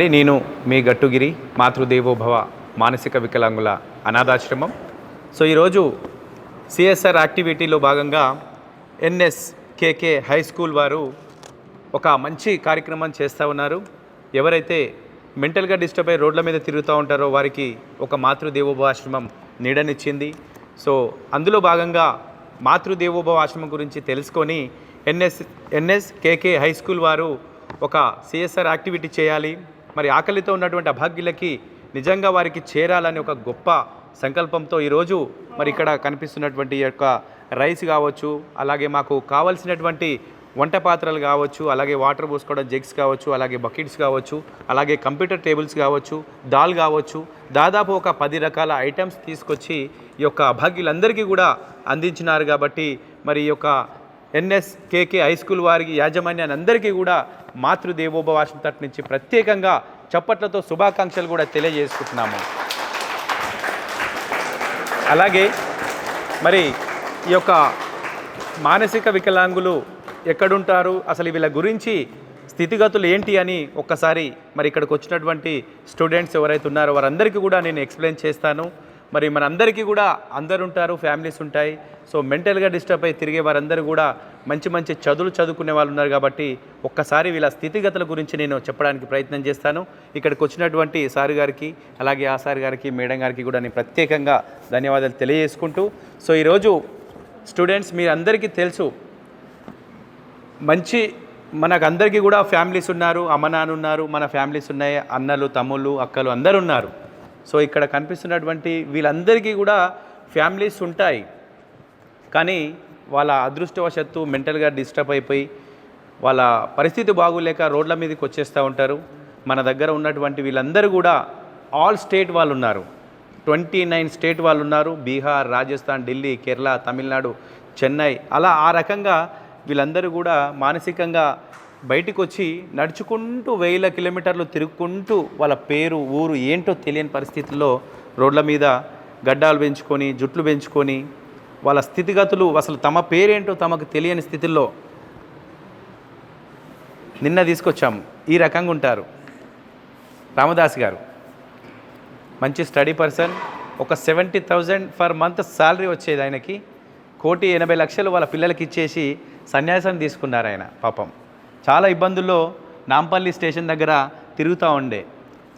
అండి నేను మీ గట్టుగిరి మాతృదేవోభవ మానసిక వికలాంగుల అనాథాశ్రమం. సో ఈరోజు సిఎస్ఆర్ యాక్టివిటీలో భాగంగా ఎన్ఎస్కేకే హై స్కూల్ వారు ఒక మంచి కార్యక్రమం చేస్తూ ఉన్నారు. ఎవరైతే మెంటల్గా డిస్టర్బ్ అయ్యి రోడ్ల మీద తిరుగుతూ ఉంటారో వారికి ఒక మాతృదేవోభవ ఆశ్రమం నీడనిచ్చింది. సో అందులో భాగంగా మాతృదేవోభవ ఆశ్రమం గురించి తెలుసుకొని NS NS KK high school వారు ఒక సిఎస్ఆర్ యాక్టివిటీ చేయాలి. మరి ఆకలితో ఉన్నటువంటి అభాగ్యులకి నిజంగా వారికి చేరాలని ఒక గొప్ప సంకల్పంతో ఈరోజు మరి ఇక్కడ కనిపిస్తున్నటువంటి యొక్క రైస్ కావచ్చు అలాగే మాకు కావలసినటువంటి వంట పాత్రలు కావచ్చు అలాగే వాటర్ పోసుకోవడం జగ్స్ కావచ్చు అలాగే బకెట్స్ కావచ్చు అలాగే కంప్యూటర్ టేబుల్స్ కావచ్చు దాల్ కావచ్చు దాదాపు ఒక పది రకాల ఐటమ్స్ తీసుకొచ్చి ఈ యొక్క అభాగ్యులందరికీ కూడా అందించినారు కాబట్టి మరి ఈ యొక్క ఎన్ఎస్కేకే హై స్కూల్ వారికి యాజమాన్యాన్ని అందరికీ కూడా మాతృదేవోపవాసం తరపు నుంచి ప్రత్యేకంగా చప్పట్లతో శుభాకాంక్షలు కూడా తెలియజేసుకుంటున్నాము. అలాగే మరి ఈ యొక్క మానసిక వికలాంగులు ఎక్కడుంటారు? అసలు వీళ్ళ గురించి స్థితిగతులు ఏంటి అని ఒక్కసారి మరి ఇక్కడికి వచ్చినటువంటి స్టూడెంట్స్ ఎవరైతే ఉన్నారో వారందరికీ కూడా నేను ఎక్స్ప్లెయిన్ చేస్తాను. మరి మనందరికీ కూడా అందరు ఉంటారు ఫ్యామిలీస్ ఉంటాయి. సో మెంటల్గా డిస్టర్బ్ అయి తిరిగే వారందరూ కూడా మంచి మంచి చదువులు చదువుకునే వాళ్ళు ఉన్నారు కాబట్టి ఒక్కసారి వీళ్ళ స్థితిగతుల గురించి నేను చెప్పడానికి ప్రయత్నం చేస్తాను. ఇక్కడికి వచ్చినటువంటి సార్ గారికి అలాగే ఆ సార్ గారికి మేడం గారికి కూడా నేను ప్రత్యేకంగా ధన్యవాదాలు తెలియజేసుకుంటూ సో ఈరోజు స్టూడెంట్స్ మీరందరికీ తెలుసు మంచి మనకు అందరికీ కూడా ఫ్యామిలీస్ ఉన్నారు అమ్మ నాన్న ఉన్నారు మన ఫ్యామిలీస్ ఉన్నాయి అన్నలు తమ్ముళ్ళు అక్కలు అందరు ఉన్నారు. సో ఇక్కడ కనిపిస్తున్నటువంటి వీళ్ళందరికీ కూడా ఫ్యామిలీస్ ఉంటాయి. కానీ వాళ్ళ అదృష్టవశత్తు మెంటల్గా డిస్టర్బ్ అయిపోయి వాళ్ళ పరిస్థితి బాగోలేక రోడ్ల మీదకి వచ్చేస్తూ ఉంటారు. మన దగ్గర ఉన్నటువంటి వీళ్ళందరూ కూడా ఆల్ స్టేట్ వాళ్ళు ఉన్నారు ట్వంటీ నైన్ స్టేట్ వాళ్ళు ఉన్నారు బీహార్ రాజస్థాన్ ఢిల్లీ కేరళ తమిళనాడు చెన్నై అలా ఆ రకంగా వీళ్ళందరూ కూడా మానసికంగా బయటకు వచ్చి నడుచుకుంటూ వేల కిలోమీటర్లు తిరుగుకుంటూ వాళ్ళ పేరు ఊరు ఏంటో తెలియని పరిస్థితుల్లో రోడ్ల మీద గడ్డాలు పెంచుకొని జుట్లు పెంచుకొని వాళ్ళ స్థితిగతులు అసలు తమ పేరేంటో తమకు తెలియని స్థితిలో నిన్న తీసుకొచ్చాము. ఈ రకంగా ఉంటారు. రామదాస్ గారు మంచి స్టడీ పర్సన్ ఒక seventy thousand for month salary వచ్చేది ఆయనకి. కోటి ఎనభై లక్షలు వాళ్ళ పిల్లలకి ఇచ్చేసి సన్యాసం తీసుకున్నారు ఆయన పాపం. చాలా ఇబ్బందుల్లో నాంపల్లి స్టేషన్ దగ్గర తిరుగుతూ ఉండే.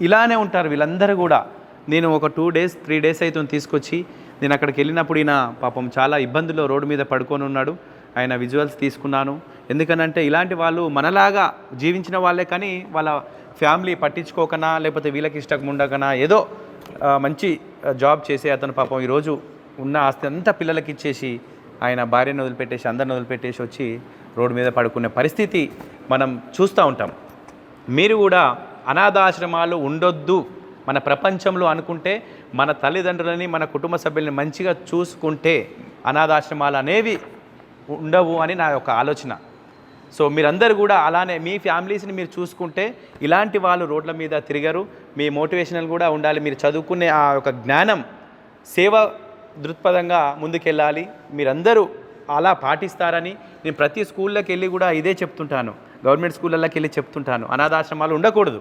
ఇలానే ఉంటారు వీళ్ళందరూ కూడా. నేను ఒక టూ డేస్ త్రీ డేస్ అయితే తీసుకొచ్చి నేను అక్కడికి వెళ్ళినప్పుడు ఈయన పాపం చాలా ఇబ్బందుల్లో రోడ్డు మీద పడుకొని ఉన్నాడు. ఆయన విజువల్స్ తీసుకున్నాను. ఎందుకనంటే ఇలాంటి వాళ్ళు మనలాగా జీవించిన వాళ్ళే కానీ వాళ్ళ ఫ్యామిలీ పట్టించుకోకనా లేకపోతే వీళ్ళకి ఇష్టం ఉండకనా ఏదో మంచి జాబ్ చేసే అతను పాపం ఈరోజు ఉన్న ఆస్తి అంతా పిల్లలకి ఇచ్చేసి ఆయన భార్యను వదిలిపెట్టేసి అందరిని వదిలిపెట్టేసి వచ్చి రోడ్డు మీద పడుకునే పరిస్థితి మనం చూస్తూ ఉంటాం. మీరు కూడా అనాథాశ్రమాలు ఉండొద్దు. మన ప్రపంచంలో అనుకుంటే మన తల్లిదండ్రులని మన కుటుంబ సభ్యుల్ని మంచిగా చూసుకుంటే అనాథాశ్రమాలు అనేవి ఉండవు అని నా యొక్క ఆలోచన. సో మీరందరూ కూడా అలానే మీ ఫ్యామిలీస్ని మీరు చూసుకుంటే ఇలాంటి వాళ్ళు రోడ్ల మీద తిరగరు. మీ మోటివేషనల్ కూడా ఉండాలి. మీరు చదువుకునే ఆ యొక్క జ్ఞానం సేవ దృక్పథంగా ముందుకెళ్ళాలి. మీరందరూ అలా పాటిస్తారని నేను ప్రతి స్కూళ్ళకి వెళ్ళి కూడా ఇదే చెప్తుంటాను. గవర్నమెంట్ స్కూళ్ళకి వెళ్ళి చెప్తుంటాను. అనాథాశ్రమాలు ఉండకూడదు.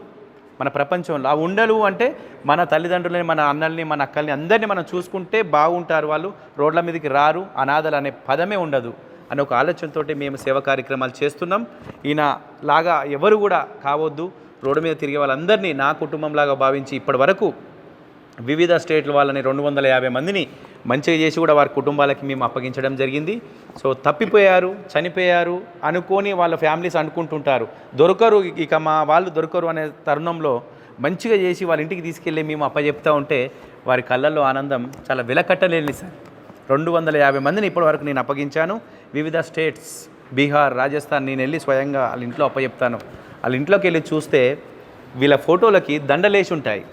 మన ప్రపంచంలో. ఆ ఉండలు అంటే మన తల్లిదండ్రులని మన అన్నల్ని మన అక్కల్ని అందరినీ మనం చూసుకుంటే బాగుంటారు వాళ్ళు. రోడ్ల మీదకి రారు అనాథలు అనే పదమే ఉండదు అనే ఒక ఆలోచనతో మేము సేవ కార్యక్రమాలు చేస్తున్నాం. ఈయన లాగా ఎవరు కూడా కావద్దు. రోడ్డు మీద తిరిగే వాళ్ళందరినీ నా కుటుంబంలాగా భావించి ఇప్పటి వరకు వివిధ స్టేట్ల వాళ్ళని రెండు వందల యాభై మందిని మంచిగా చేసి కూడా వారి కుటుంబాలకి మేము అప్పగించడం జరిగింది. సో తప్పిపోయారు చనిపోయారు అనుకొని వాళ్ళ ఫ్యామిలీస్ అనుకుంటుంటారు దొరకరు ఇక మా వాళ్ళు దొరకరు అనే తరుణంలో మంచిగా చేసి వాళ్ళ ఇంటికి తీసుకెళ్ళి మేము అప్పచెప్తా ఉంటే వారి కళ్ళల్లో ఆనందం చాలా వెలకట్టలేని సార్. రెండు వందల యాభై మందిని ఇప్పటివరకు నేను అప్పగించాను. వివిధ స్టేట్స్ బీహార్ రాజస్థాన్ నేను వెళ్ళి స్వయంగా వాళ్ళ ఇంట్లో అప్పచెప్తాను వాళ్ళ ఇంట్లోకి వెళ్ళి చూస్తే వీళ్ళ ఫోటోలకి దండలేసి ఉంటాయి.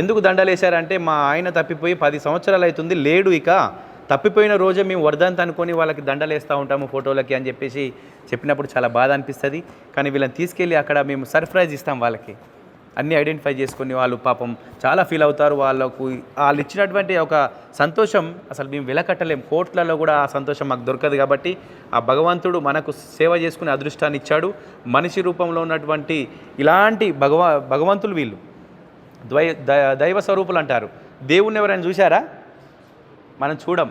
ఎందుకు దండలేశారంటే మా ఆయన తప్పిపోయి పది సంవత్సరాలు అవుతుంది లేడు ఇక. తప్పిపోయిన రోజే మేము వరదంత అనుకొని వాళ్ళకి దండలేస్తూ ఉంటాము ఫోటోలకి అని చెప్పేసి చెప్పినప్పుడు చాలా బాధ అనిపిస్తుంది. కానీ వీళ్ళని తీసుకెళ్ళి అక్కడ మేము సర్ప్రైజ్ ఇస్తాం వాళ్ళకి. అన్నీ ఐడెంటిఫై చేసుకొని వాళ్ళు పాపం చాలా ఫీల్ అవుతారు. వాళ్ళకు వాళ్ళు ఇచ్చినటువంటి ఒక సంతోషం అసలు మేము వెలకట్టలేం. కోట్లలో కూడా ఆ సంతోషం మాకు దొరకదు కాబట్టి ఆ భగవంతుడు మనకు సేవ చేసుకునే అదృష్టాన్ని ఇచ్చాడు. మనిషి రూపంలో ఉన్నటువంటి ఇలాంటి భగవ భగవంతులు వీళ్ళు. ద్వై ద- దైవ స్వరూపులు అంటారు. దేవుణ్ణి ఎవరైనా చూశారా? మనం చూడం.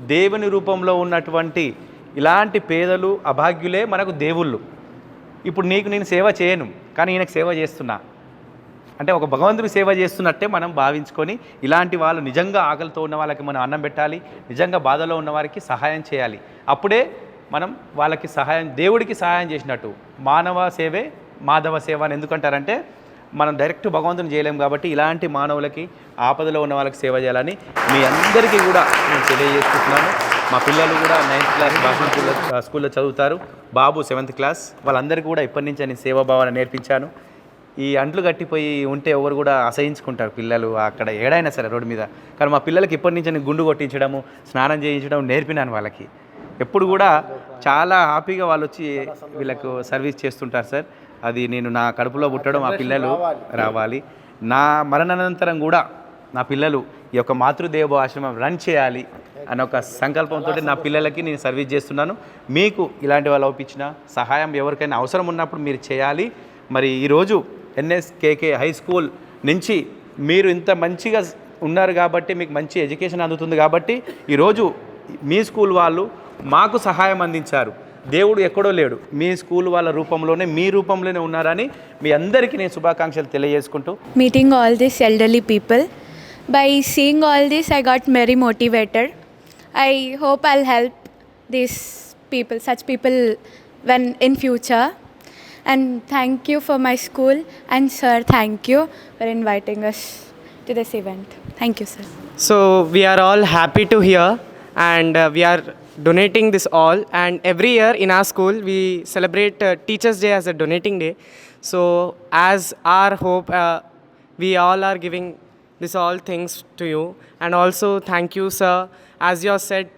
దేవుని రూపంలో ఉన్నటువంటి ఇలాంటి పేదలు అభాగ్యులే మనకు దేవుళ్ళు. ఇప్పుడు నీకు నేను సేవ చేయను కానీ ఈయనకు సేవ చేస్తున్నా. అంటే ఒక భగవంతుని సేవ చేస్తున్నట్టే మనం భావించుకొని ఇలాంటి వాళ్ళు నిజంగా ఆకలితో ఉన్న వాళ్ళకి మనం అన్నం పెట్టాలి నిజంగా బాధలో ఉన్న వారికి సహాయం చేయాలి. అప్పుడే మనం వాళ్ళకి సహాయం దేవుడికి సహాయం చేసినట్టు. మానవ సేవే మాధవ సేవ అని ఎందుకంటారంటే మనం డైరెక్ట్ భగవంతుని చేయలేం కాబట్టి ఇలాంటి మానవులకి ఆపదలో ఉన్న వాళ్ళకి సేవ చేయాలని మీ అందరికీ కూడా నేను తెలియజేసుకుంటున్నాను. మా పిల్లలు కూడా నైన్త్ క్లాస్ భాషణ స్కూల్లో స్కూల్లో చదువుతారు. బాబు సెవెంత్ క్లాస్ వాళ్ళందరికీ కూడా ఇప్పటి నుంచి నేను సేవాభావాన్ని నేర్పించాను. ఈ అంట్లు కట్టిపోయి ఉంటే ఎవరు కూడా అసహించుకుంటారు పిల్లలు అక్కడ ఏడైనా సరే రోడ్డు మీద. కానీ మా పిల్లలకి ఇప్పటి నుంచి నేను గుండు కొట్టించడము స్నానం చేయించడం నేర్పినాను వాళ్ళకి. ఎప్పుడు కూడా చాలా హ్యాపీగా వాళ్ళు వచ్చి వీళ్ళకు సర్వీస్ చేస్తుంటారు సార్. అది నేను నా కడుపులో పుట్టడం మా పిల్లలు రావాలి. నా మరణానంతరం కూడా నా పిల్లలు ఈ యొక్క మాతృదేవ ఆశ్రమం రన్ చేయాలి అన్న ఒక సంకల్పంతో నా పిల్లలకి నేను సర్వీస్ చేస్తున్నాను. మీకు ఇలాంటి వాళ్ళు ఒప్పించిన సహాయం ఎవరికైనా అవసరం ఉన్నప్పుడు మీరు చేయాలి. మరి ఈరోజు ఎన్ఎస్కేకే హై స్కూల్ నుంచి మీరు ఇంత మంచిగా ఉన్నారు కాబట్టి మీకు మంచి ఎడ్యుకేషన్ అందుతుంది కాబట్టి ఈరోజు మీ స్కూల్ వాళ్ళు మాకు సహాయం అందించారు. దేవుడు ఎక్కడో లేడు. మీ స్కూల్ వాళ్ళ రూపంలోనే మీ రూపంలోనే ఉన్నారని మీ అందరికీ నేను శుభాకాంక్షలు తెలియజేసుకుంటూ. Meeting all this elderly people by seeing all this I got merry motivated I hope I'll help this people such people when in future and thank you for my school and sir thank you for inviting us to this event thank you sir so we're all happy to here and we're donating this all. And every year in our school, we celebrate uh, Teachers' Day as a donating day. So, as our hope, uh, we all are giving this all things to you. And also, thank you, sir. As you said,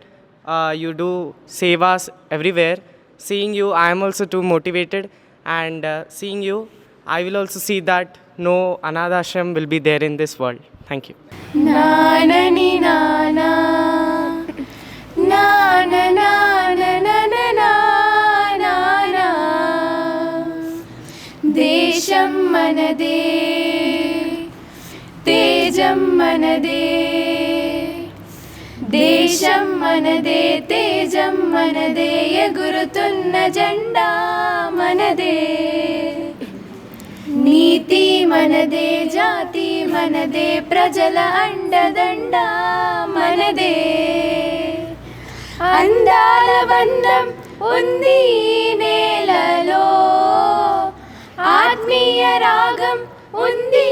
uh, you do save us everywhere. Seeing you, I am also too motivated. And uh, seeing you, I will also see that no anadashram will be there in this world. Thank you. Na, na, ni, na, na. దేశం మనదే తేజం మనదే దేశం మనదే తేజం మనదే ఎగురుతున్న జెండా మనదే నీతి మనదే జాతి మనదే ప్రజల అండదండ మనదే అందాల బంధం ఉంది నేలలో. ఆత్మీయ రాగం ఉంది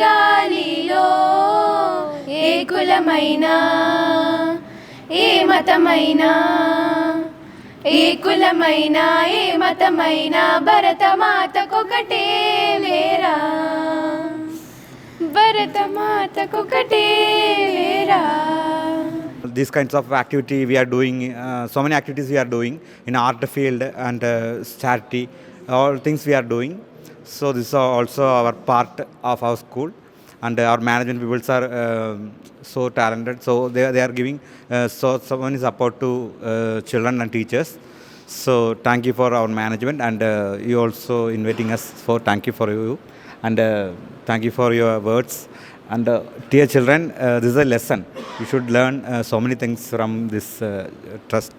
గాలిలో. ఏ కులమైనా ఏ మతమైనా ఏ కులమైనా ఏ మతమైనా భరతమాతకొకటే వేరా. భరతమాతకొకటే వేరా. These kinds of activity we are doing uh, so many activities we are doing in art field and uh, charity all things we are doing. So this is also our part of our school. And our management people are uh, so talented. So they, they are giving uh, so so many support to uh, children and teachers. So thank you for our management and uh, you also inviting us for thank you for you. And uh, thank you for your words and uh, dear children, uh, this is a lesson. You should learn uh, so many things from this uh, trust.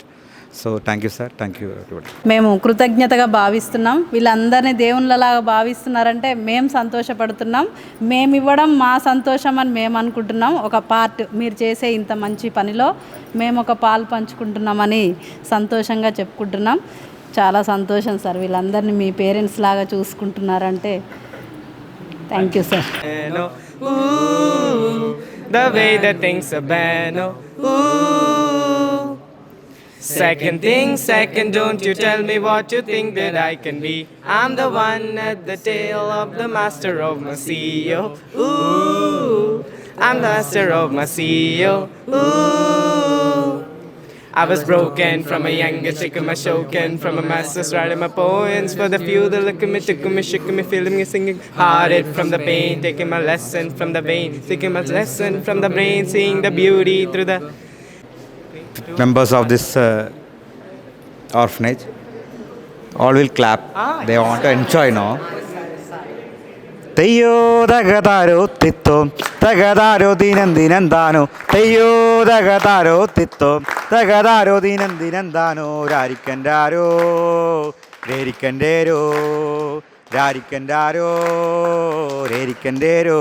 So thank you, sir. Thank you, everybody. మేము కృతజ్ఞతగా భావిస్తున్నాం వీళ్ళందరినీ దేవుళ్ళలాగా భావిస్తున్నారంటే మేము సంతోషపడుతున్నాం మేము ఇవ్వడం మా సంతోషం అని మేము అనుకుంటున్నాం ఒక పార్ట్ మీరు చేసే ఇంత మంచి పనిలో మేము ఒక పాలు పంచుకుంటున్నామని సంతోషంగా చెప్పుకుంటున్నాం చాలా సంతోషం సార్ వీళ్ళందరినీ మీ పేరెంట్స్ లాగా చూసుకుంటున్నారంటే thank you sir ooh, the way that things are bad. ooh. Second thing, second, don't you tell me what you think that I can be. I'm the one at the tail of the master of my CEO. Ooh, I'm the master of my CEO. Ooh, I was broken from a younger chick, my shoken from a master's writing my poems for the few that look at me, took me, shook me, feeling me singing hearted from the pain, taking my lesson from the vein, taking my lesson from the brain, seeing the beauty through the members of this uh, orphanage all will clap. They want to enjoy now തെയ്യോ തകതാരോ തിത്തോ? തകതാരോ ദിനം ദിനം താനോ തെയ്യോ തകതാരോ തിത്തോ? തകതാരോ താനോ രാരിക്കന്റാരോ രേരിക്കന്റേരോ രാരിക്കന്റാരോ രേരിക്കന്റേരോ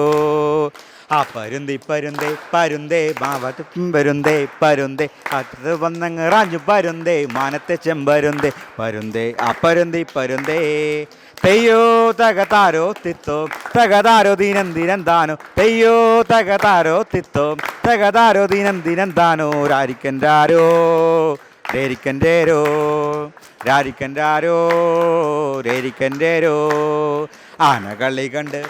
ആ പരുന്തി പരുന്തേ പരുന്തേ മാവത്തും പരുന്തേ പരുന്തേ അത് വന്നങ്ങ് റാഞ്ചു പരുന്തേ മാനത്തെ ചെമ്പരുന്തേ പരുന്തേ ആ പരുന്തി പരുന്തേ. തെയ്യോ തകതാരോ തിത്തോ തകതാരോ ദിനം ദിനം താനോ. തെയ്യോ തകതാരോ തിത്തോ തകതാരോ ദിനം ദിനം താനോ. രാരിക്കന്റാരോ രേരിക്കന്റേരോ രാരിക്കന്റാരോ രേരിക്കന്റേരോ ആനകളി കണ്ട്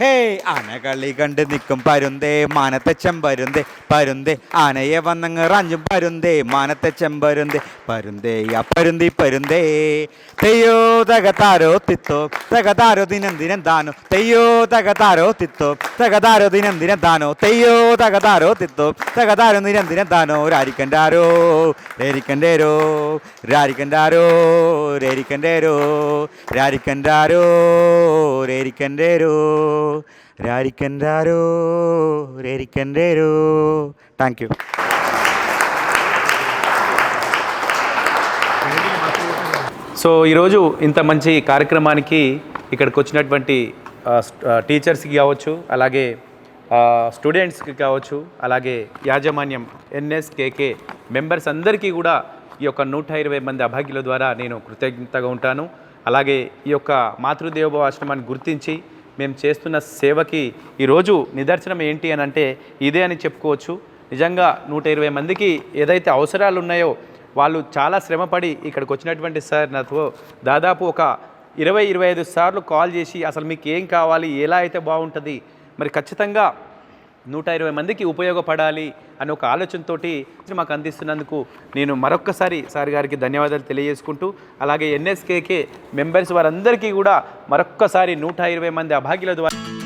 ഹേ ആനകളി കണ്ട് നിൽക്കും പരുന്തേ മാനത്തെ ചെമ്പരുന്തേ പരുന്തേ ആനയെ വന്നങ്ങ് റാഞ്ചും പരുന്തേ മാനത്തെ ചെമ്പരുന്തേ പരുന്തേ ആ പരുന്തി പരുന്തേ. തെയ്യോ തകതാരോ തിത്തോ തകതാരോ ദിനം ദിനം. താനോ തെയ്യോ തകതാരോ തിത്തോ തകതാരോ ദിനം ദിനം. താനോ തെയ്യോ തകതാരോ തിത്തോ തകതാരോ ദിനം. താനോ രാരിക്കണ്ടാരോ രേരിക്കന്റേരോ രാരിക്കണ്ടാരോ രേരിക്കന്റേരോ രാരിക്കന്റാരോ രേരിക്കന്റേരോ రారికన్ రారో రేరికన్ రేరో థ్యాంక్ యూ సో ఈరోజు ఇంత మంచి కార్యక్రమానికి ఇక్కడికి వచ్చినటువంటి టీచర్స్కి కావచ్చు అలాగే స్టూడెంట్స్కి కావచ్చు అలాగే యాజమాన్యం ఎన్ఎస్కేకే మెంబర్స్ అందరికీ కూడా ఈ యొక్క నూట ఇరవై మంది అభాగ్యుల ద్వారా నేను కృతజ్ఞతగా ఉంటాను. అలాగే ఈ యొక్క మాతృదేవోభవ ఆశ్రమాన్ని గుర్తించి మేము చేస్తున్న సేవకి ఈరోజు నిదర్శనం ఏంటి అని అంటే ఇదే అని చెప్పుకోవచ్చు. నిజంగా నూట ఇరవై మందికి ఏదైతే అవసరాలు ఉన్నాయో వాళ్ళు చాలా శ్రమపడి ఇక్కడికి వచ్చినటువంటి సార్ నాతో దాదాపు ఒక ఇరవై ఇరవై ఐదు సార్లు కాల్ చేసి అసలు మీకు ఏం కావాలి ఎలా అయితే బాగుంటుంది మరి ఖచ్చితంగా నూట ఇరవై మందికి ఉపయోగపడాలి అనే ఒక ఆలోచనతోటి మాకు అందిస్తున్నందుకు నేను మరొక్కసారి సార్ గారికి ధన్యవాదాలు తెలియజేసుకుంటూ అలాగే ఎన్ఎస్కేకే మెంబర్స్ వారందరికీ కూడా మరొక్కసారి నూట ఇరవై మంది అభాగ్యుల ద్వారా